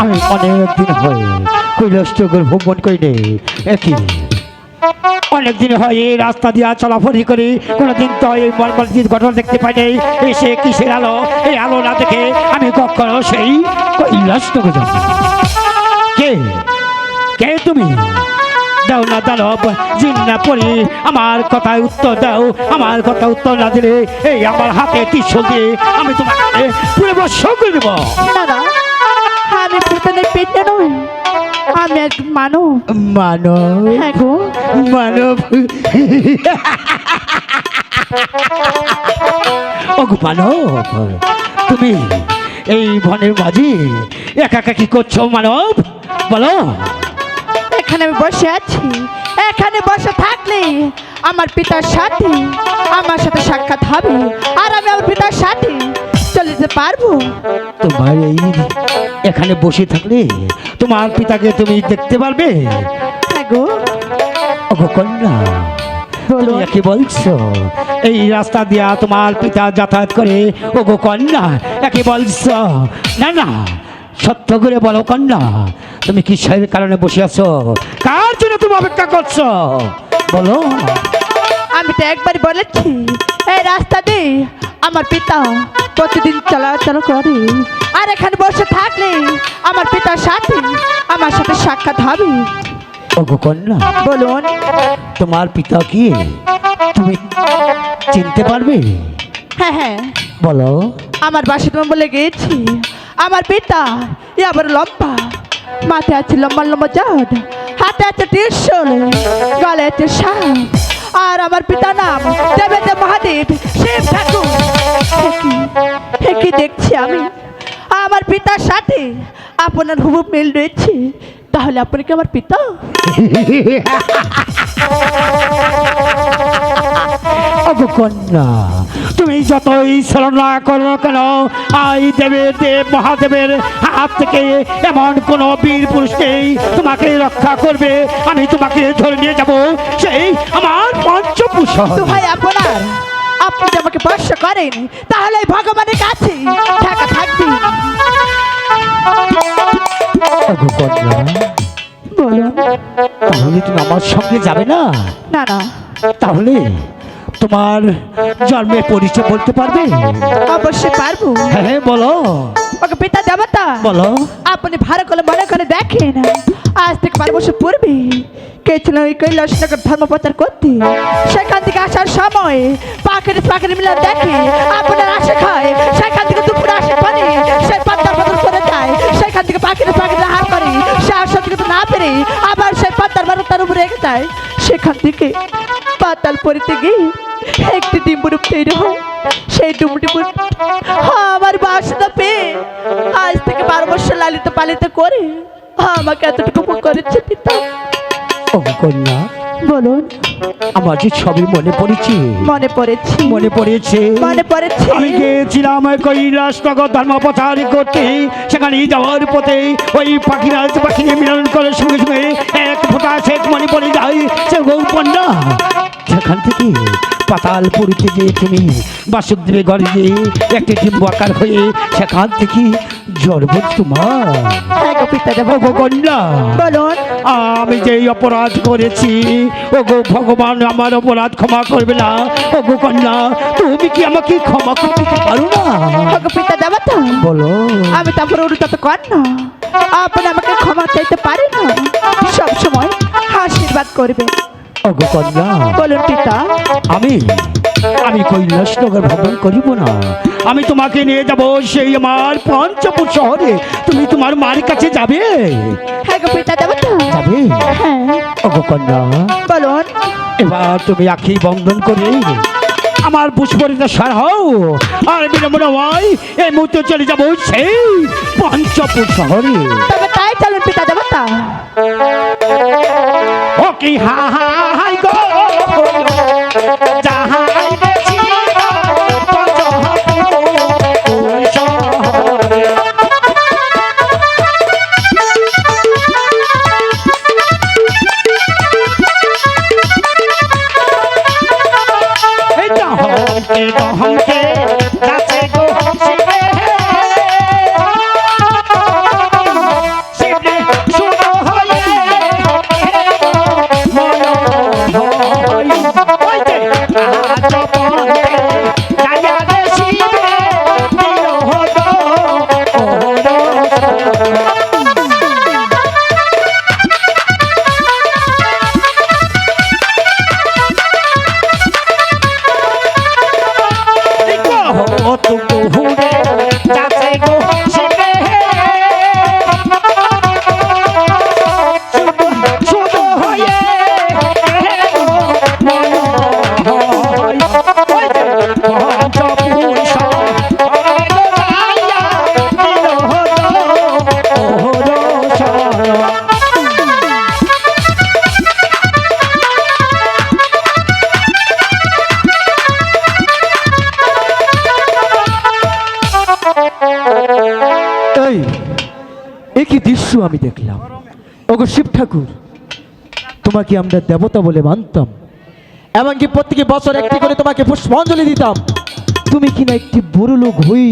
আমি অনেক দিন হয় কৈলাসনগর ভ্রমণ করি নে একই। অনেক দিন হয় এই রাস্তা দিয়া চলাফলি করি, কোনোদিন তো এই মর্মান্তিক ঘটনা দেখতে পাই নাই। এসে কিসের আলো? এই আলো না দেখে আমি কখনো সেই কৈলাসনগর যাব। কে? কে তুমি? দাও না দানব জিন না পড়ি আমার কথায় উত্তর দাও আমার কথা উত্তর না দিলে এই আমার হাতে ত্রিশূল দিয়ে আমি তোমাকে পুরো বর্ষ করে দেবো। না আমি ভূতনের পেটে নই আমি এক মানব। মানব? হ্যাঁ গো। মানব? ওগো মানব তুমি এই বনের মাঝি একা একা কি করছ মানব? বলো। এখানে আমি বসে আছি। এখানে বসে থাকলে আমার পিতার সাথে আমার সাথে সাক্ষাৎ হবে। আর আমি আমার পিতার সাথে চলে যেতে পারব। তোমার এই এখানে বসে থাকলে তোমার পিতাকে তুমি দেখতে পারবে? হ্যাঁ গো। ওগো কন্যা তুমি কি বলছো এই রাস্তা দিয়া তোমার পিতা যাতায়াত করে। ও ওগো কন্যা একে বলছো না না সত্য করে বলো কন্যা তুমি কিসের কারণে বসে আছো? কার জন্য তুমি অপেক্ষা করছ? বলো। আমি তো একবার বলেছি এই রাস্তা দিয়ে আমার পিতা প্রতিদিন চলাচল করে। আর এখানে বসে থাকলে আমার পিতার সাথে আমার সাথে সাক্ষাৎ হবে। ওগো কন্যা বলুন। তোমার পিতা কি? তুমি চিনতে পারবে? হ্যাঁ হ্যাঁ। বলো। আমার বাসা তুমি বলে গিয়েছি আমার পিতা ই আবার লম্বা। মাথায় আছে লম্বা লম্বা জাট হাতে আছে ত্রিশূল গলে আছে সাপ। আর আমার পিতা নাম দেবেন্দ্র মহাদেব শিব ঠাকুর। কি কি দেখছি আমি? আমার পিতার সাথে আপনার হুবু মিল রয়েছে। তাহলে আপনি কি আমার পিতা? ওগো কন্যা তুমি যতই ছলনা করো কেন আই দেবের দেব মহাদেবের হাত থেকে এমন কোন বীর পুরুষ নেই তোমাকে রক্ষা করবে। আমি তোমাকে ধরে নিয়ে যাব সেই আমার পঞ্চভূষণ। তো ভাই আপনার আপনি যদি আমাকে স্পর্শ করেন তাহলে ভগবানের কাছে ঢাকা থাকবে। তাহলে তুমি আমার সঙ্গে যাবে না? না না। তাহলে তোমার জন্মের পরিচয় বলতে পারবে? অবশ্যই পারব। হ্যাঁ হ্যাঁ, বলো। ওকে পিতা দেবতা বলো। আপনি ভালো করে মনে করে দেখেন। আজ থেকে বারো বছর পূর্বে ওই কৈলাসনগর ধর্ম প্রচার করতে? সেখান থেকে আসার সময় পাখির পাখির দেখে আপনার আশা খায়। সেখান থেকে দুপুরে আসে পানি সে পাত্তার বদল করে যায় সেখান থেকে পাখির পাখির হার করে। সে আসা থেকে না পেরে আবার সেই পাত্তার বদল তার উপরে রেখে যায়। সেখান থেকে পাতাল পরিতে গিয়ে একটি ডিম্বুরূপ তৈরি হয়। সেই ডুমডুবুর আমার বাসনা পেয়ে আজ থেকে বারো বছর লালিত পালিত করে আমাকে এতটুকু করেছে পিতা। কন্যা বলুন। আমার যে সবই মনে পড়েছে? মনে পড়েছি। মনে পড়েছে? মনে পড়েছে। আমি গিয়েছিলাম কৈলাসনগর ধর্ম প্রচার করতে। সেখানে যাওয়ার পথে ওই পাখিরা যে পাখি মিলন করে সঙ্গে সঙ্গে এক ফোঁটা শেখ মনে পড়ে সে সেখান থেকে পাতাল পুরীতে গিয়ে তুমি বাসুদেবে ঘরে গিয়ে একটি ডিম্ব আকার হয়ে সেখান থেকে জন্ম তোমার। হ্যাঁ। কন্যা বলুন আমি যে অপরাধ করেছি ও গো ভগবান আমার অপরাধ ক্ষমা করবে না। ও গো কন্যা তুমি কি আমাকে ক্ষমা করতে পারো না? পিতা দেবতা বলো। আমি তারপরে অনুতত কর না আপনি আমাকে ক্ষমা চাইতে পারেন না। সব সময় আশীর্বাদ করবে ও গো কন্যা বলুন পিতা আমি আমি কৈলাসনগর ভ্রমণ করিব না। আমি তোমাকে নিয়ে যাব সেই আমার পঞ্চপুর শহরে। তুমি তোমার মার কাছে যাবে। হ্যাঁ গো পিতা দেবতা যাবে? হ্যাঁ। ও গো কন্যা বলুন। এবার তুমি আখি বন্ধন করে আমার পুষ্পরিতা সার হও। আর বিলম্ব নয় এই মুহূর্তে চলে যাব সেই পঞ্চপুর শহরে। তবে তাই চলুন পিতা দেবতা ও কি হা হা যাচ্ছে গো দৃশ্য আমি দেখলাম। ওগো শিব ঠাকুর, তোমাকে আমরা দেবতা বলে মানতাম। এমনকি প্রত্যেক বছর একটি করে তোমাকে পুষ্পাঞ্জলি দিতাম। তুমি কিনা একটি বড় লোক হই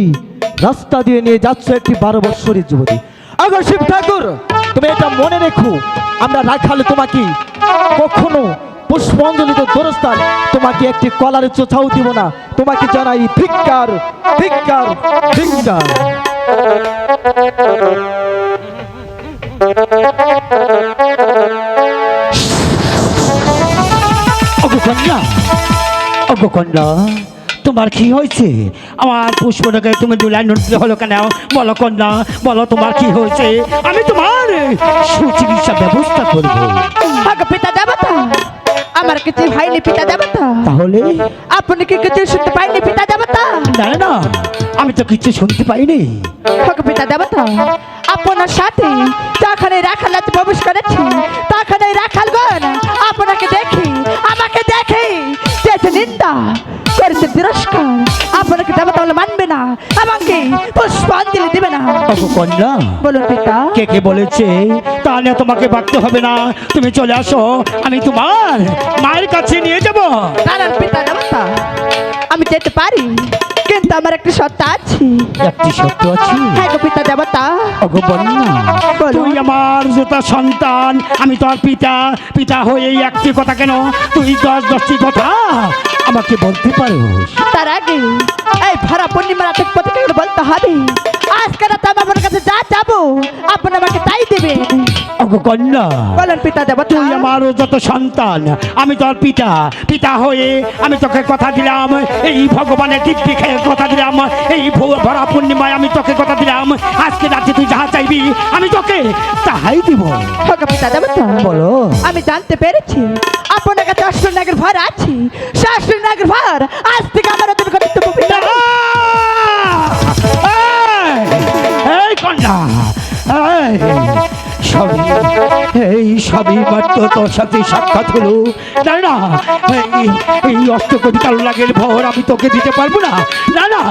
রাস্তা দিয়ে নিয়ে যাচ্ছ একটি বারো বৎসরের যুবতী। আগো শিব ঠাকুর, তুমি এটা মনে রেখো, আমরা রাখালে তোমাকে কখনো পুষ্পাঞ্জলি তো দোরস্থান তোমাকে একটি কলার চোছাও দিব না, তোমাকে জানাই ধিক্কার ধিক্কার ধিক্কার ওগো কন্যা তোমার কি হয়েছে? আমার পুষ্পটাকে তুমি দু লাইন উঠতে হলো কেন? বলো কন্যা, বলো তোমার কি হয়েছে? আমি তোমার সুচিকিৎসা ব্যবস্থা করব। পিতা দেবতা আমার কিছু হয়নি পিতা দেবতা? তাহলে? আপনি কি কিছু শুনতে পাইনি পিতা দেবতা? না না আমি তো কিছু শুনতে পাইনি। পিতা দেবতা আপনার সাথে যখন রাখাল রাখালাতে প্রবেশ করেছি তখন এই রাখালগণ আপনাকে দেখি আমাকে দেখি যেতে নিন্দা করেছে তিরস্কার। না। আমাকে পুষ্পাঞ্জলি দেবে না। কন্যা বলুন পিতা। কে কে বলেছে? তাহলে তোমাকে ভাবতে হবে না। তুমি চলে আসো আমি তোমার মায়ের কাছে নিয়ে যাব। দাঁড়ান পিতা আমি যেতে পারি। কিন্তু আমার একটা সত্তা আছে। একটি সত্য আছে? হ্যাঁ গো পিতা দেবতা ওগো বন্যা বলো। তুই আমার জোতা সন্তান আমি তোর পিতা পিতা হয়ে এই একটি কথা কেন? তুই দশ দশটি কথা আমাকে বলতে পারো তার আগে এই ভরা পূর্ণিমা রাতে প্রতিক্রিয়া বলতে হবে? আজকে রাতে আমি আপনার কাছে যা যাব আপনি আমাকে তাই দেবেন। ওগো কন্যা বলেন পিতা দেবতা। তুই আমার যত সন্তান আমি তোর পিতা পিতা হয়ে আমি তোকে কথা দিলাম এই ভগবানের দিব্যি খেয়ে কথা দিলাম। এই ভোর ভরা পূর্ণিমায় আমি তোকে কথা দিলাম। আজকে রাতে তুই যাহা চাইবি আমি তোকে তাহাই দিব। বলো। আমি জানতে পেরেছি। আপনার কাছে অষ্টনাগের আছি আছে। ভার নাগের ভর আজ থেকে আমার তুমি কর্তব্য এই! কন্যা! সবই এই সবই মাত্র তোর সাথে সাক্ষাৎ হলো। না না, এই এই অষ্টকোটি কালো লাগের ভর আমি তোকে দিতে পারব না। না না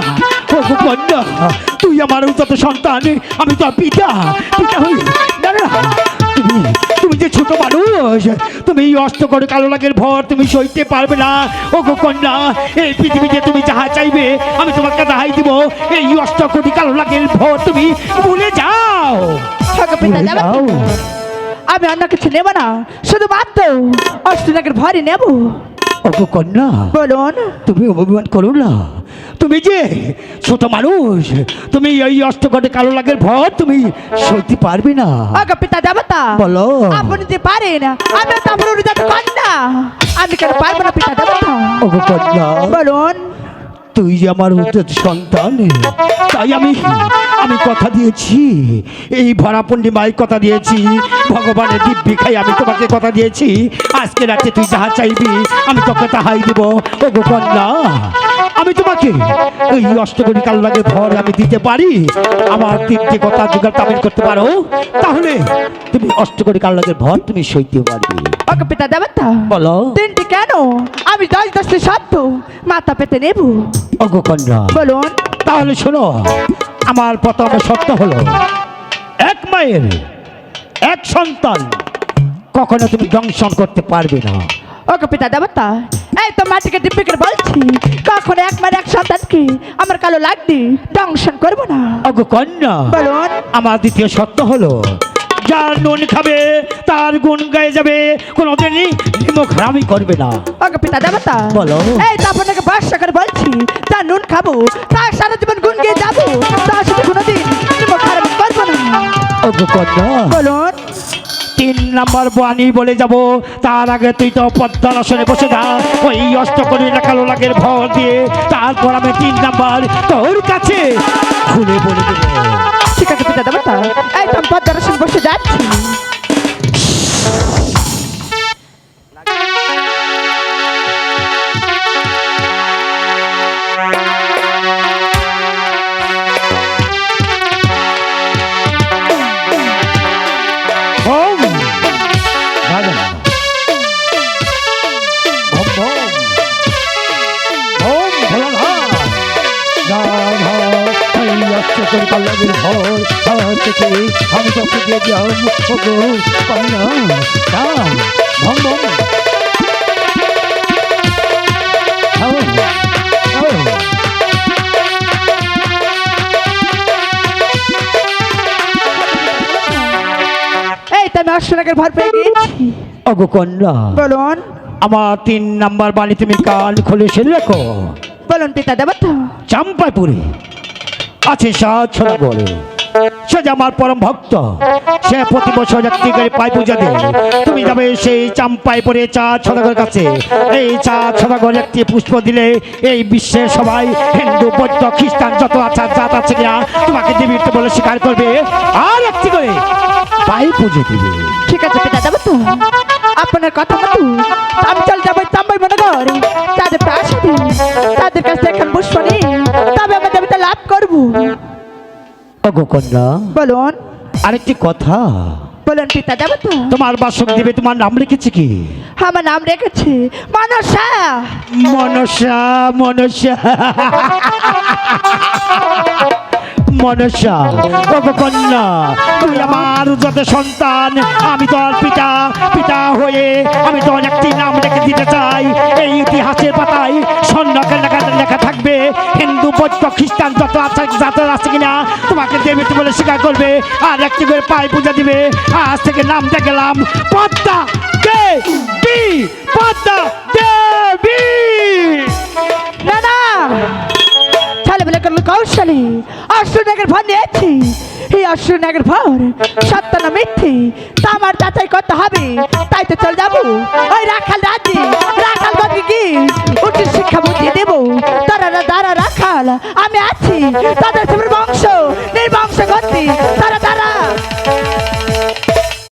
তুই আমার তত সন্তান, আমি তোর পিতা পিতা হই। না না তুমি যে ছোট মানুষ তুমি এই অষ্টকোটি কালো লাগের ভর তুমি সইতে পারবে না। ও গো কন্যা এই পৃথিবীতে তুমি যাহা চাইবে আমি তোমাকে তাহাই দিব। এই অষ্টকোটি কালো লাগের ভর তুমি ভুলে যাও। আমি অন্য কিছু নেব না শুধুমাত্র অষ্টর নাগের ভরই নেব। ওগো কন্যা বলুন। তুমি অভিমান করো না। তুমি যে ছোট মানুষ তুমি এই অষ্টকটে কালো লাগের ভর তুমি সইতে পারবে না। আগে পিতা দেবতা বলো। আপনি যে পারেন আমি তো আপনার যাতে কন্যা আমি কেন পারব না পিতা দেবতা? ওগো কন্যা। বলুন। তুই যে আমার উচিত সন্তান তাই আমি আমি কথা দিয়েছি। এই ভরা পূর্ণিমায় কথা দিয়েছি। ভগবানের দিব্যি খাই আমি তোমাকে কথা দিয়েছি। আজকে রাতে তুই যাহা চাইবি আমি তোকে তাহাই দিব। ও গোপন্না আমি তোমাকে এই অষ্টকরী কাল লাগে ভর আমি দিতে পারি। আমার তিনটে কথা জোগাড় তামিল করতে পারো? তাহলে তুমি অষ্টকরী কাল লাগে ভর তুমি সইতে পারবে। ওকে পিতা দেবতা বলো। তিনটি কেন? আমি দশ দশটি সত্য মাথা পেতে নেব। অগো কন্যা। বলুন তাহলে শোনো আমার প্রথম সত্য হলো এক মায়ের এক সন্তান কখনো তুমি দংশন করতে পারবে না। ওকে পিতা দেবতা এই তো মাটিকে দিব্যিকে বলছি কখন এক মার এক সন্তানকে আমার কালো লাগনি দংশন করব না। অগো কন্যা বলুন। আমার দ্বিতীয় সত্য হলো যার নুন খাবে তার গুণ গায়ে যাবে কোনোদিনই নিমক হারামি করবে না। ওকে পিতা দেবতা বলো। এই তো আপনাকে বাসা করে বলছি তার নুন খাব তার সারা জীবন গুন গিয়ে যাব তার সাথে কোনোদিন নিমক খারাপ করব না। অগো কন্যা বলুন। নাম্বার বাণী বলে যাব। তার আগে তুই তো পদ্মার আসনে বসে যা। ওই অষ্টকরি কালো লাগের ভর দিয়ে। তারপর আমি তিন নাম্বার তোর কাছে খুলে বলে দেবো। ঠিক আছে পিতা এই পদ্মার আসনে বসে যাচ্ছি। আমি তোকে দিয়ে দিলাম ওগো কন্যা রাম ভম ভম। ভর পেয়ে গিয়েছি অগো কন্যা বলুন। আমার তিন নাম্বার বাণী তুমি কান খুলে রেখো বলুন পিতা দেবতা। চাম্পাইপুরে আছে সাত ছড়া বলে সে যে আমার পরম ভক্ত, সে প্রতি বছর একটি করে পাই পূজা দেয়। তুমি যাবে সেই চাম্পাইপুরে চা ছড়াগর কাছে। এই চা ছড়াগর একটি পুষ্প দিলে এই বিশ্বের সবাই, হিন্দু, বৌদ্ধ, খ্রিস্টান, যত আছে, জাত আছে কিনা, তোমাকে দেবীর বলে স্বীকার করবে। আর একটি করে পাই পুজো দিবে। ঠিক আছে পিতা দেবতা, আপনার কথা মতো আমি চল যাব তাম্বাই মনে কর তাদের প্রাসাদে তাদের কাছে এখন পুষ্প বলুন। আরেকটি কথা। বলুন পিতা দেবতা। তোমার বাসক দেবে তোমার নাম লিখেছে কি? আমার নাম রেখেছে মানসা। মনসা মনসা। মনসা কন্যা তুই আমার যত সন্তান আমি তোর পিতা পিতা হয়ে আমি তোর একটি নাম রেখে দিতে চাই। এই ইতিহাসের পাতায় স্বর্ণকের লেখা লেখা হিন্দু, বৌদ্ধ, খ্রিস্টান, যত আছে যত আছে কিনা, তোমাকে দেবী বলে স্বীকার করবে। আর একটি করে পায়ে পূজা দিবে। আজ থেকে নাম দেখলাম পদ্মা দেবী পদ্মা দেবী। না বলে কৌশলী অশ্বনাগের ভর নিয়েছি। এই অশ্বনাগের ভর সত্য না মিথ্যে, তা আমার যাচাই করতে হবে। তাই তো চল যাব। ওই রাখাল রাজি রাখাল বাকি কি উচিত শিক্ষা বুঝিয়ে দেবো। আমি আছি তাদের বংশ নির্বংশ গতি তারা